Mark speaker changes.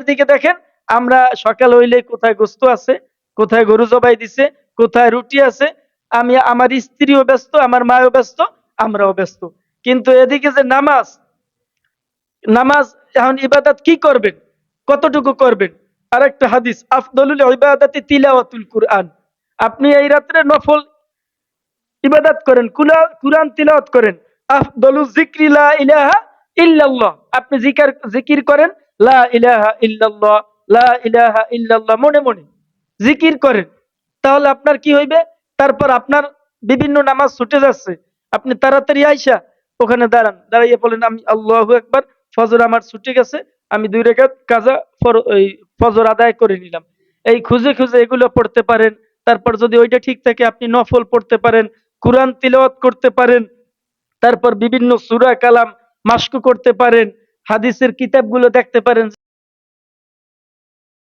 Speaker 1: দিকে দেখেন, আমরা সকাল হইলে কোথায় গোস্ত আছে, কোথায় গরু জবাই দিছে, কোথায় রুটি আছে, আমি, আমার স্ত্রীও ব্যস্ত, আমার মাও ব্যস্ত, আমরাও ব্যস্ত। কিন্তু এদিকে যে নামাজ নামাজ এখন ইবাদত কি করবেন? কতটুকু করবেন? আরেকটা হাদিস, আফদলুল ইবাদাতি তিলাওয়াতুল কুরআন। আপনি এই রাত্রে নফল ইবাদত করেন কুরআন তিলাওয়াত করেন। আফদলু যিকরি লা ইলাহা ইল্লাল্লাহ। আপনি জিকার, জিকির করেন লা ইলাহা ইল্লাল্লাহ, লা ইলাহা ইল্লাল্লাহ, মনে মনে জিকির করেন। তাহলে আপনার কি হইবে? তারপর আপনার বিভিন্ন নামাজ ছুটে যাচ্ছে। আপনি তাড়াতাড়ি আইসা ওখানে দাঁড়ান। দাঁড়াইয়ে বলেন, আমি আল্লাহ একবার ফজর আমার ছুটে গেছে। আমি দুই রেখাত কাজা ফজর আদায় করে নিলাম। এই খুঁজে খুঁজে এগুলো পড়তে পারেন। তারপর যদি ওইটা ঠিক থাকে, আপনি নফল পড়তে পারেন, কোরআন তিলাওয়াত করতে পারেন। তারপর বিভিন্ন সুরা কালাম মাস্কু করতে পারেন। হাদিসের কিতাবগুলো দেখতে পারেন।